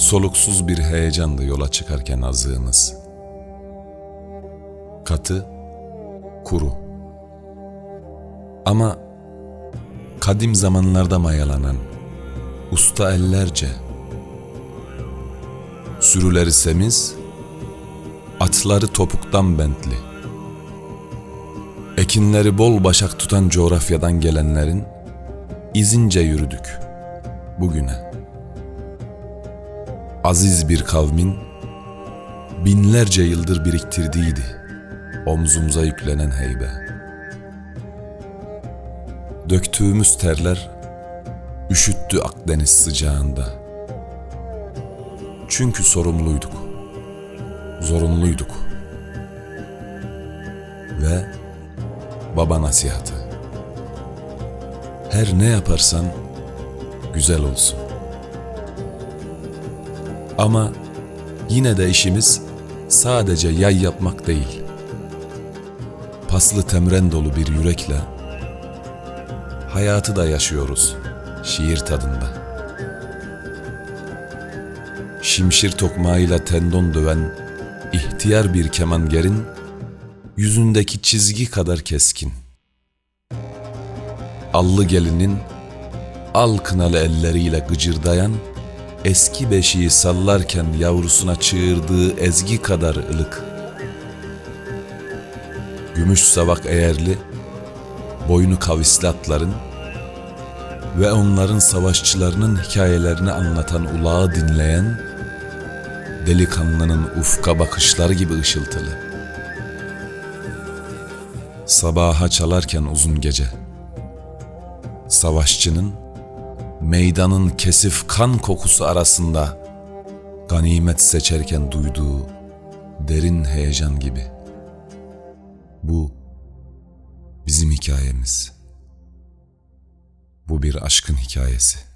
Soluksuz bir heyecanla yola çıkarken azığımız. Katı, kuru. Ama kadim zamanlarda mayalanan, usta ellerce, sürüleri semiz, atları topuktan bentli. Ekinleri bol başak tutan coğrafyadan gelenlerin izince yürüdük bugüne. Aziz bir kavmin binlerce yıldır biriktirdiğiydi omzumuza yüklenen heybe. Döktüğümüz terler üşüttü Akdeniz sıcağında. Çünkü sorumluyduk, zorunluyduk. Ve baba nasihatı. Her ne yaparsan güzel olsun. Ama yine de işimiz sadece yay yapmak değil. Paslı temren dolu bir yürekle hayatı da yaşıyoruz şiir tadında. Şimşir tokmağıyla tendon döven ihtiyar bir kemangerin yüzündeki çizgi kadar keskin. Allı gelinin al kınalı elleriyle gıcırdayan, eski beşiği sallarken yavrusuna çığırdığı ezgi kadar ılık. Gümüş savak eğerli, boynu kavisli atların ve onların savaşçılarının hikayelerini anlatan ulağı dinleyen, delikanlının ufka bakışları gibi ışıltılı. Sabaha çalarken uzun gece, savaşçının meydanın kesif kan kokusu arasında ganimet seçerken duyduğu derin heyecan gibi. Bu bizim hikayemiz. Bu bir aşkın hikayesi.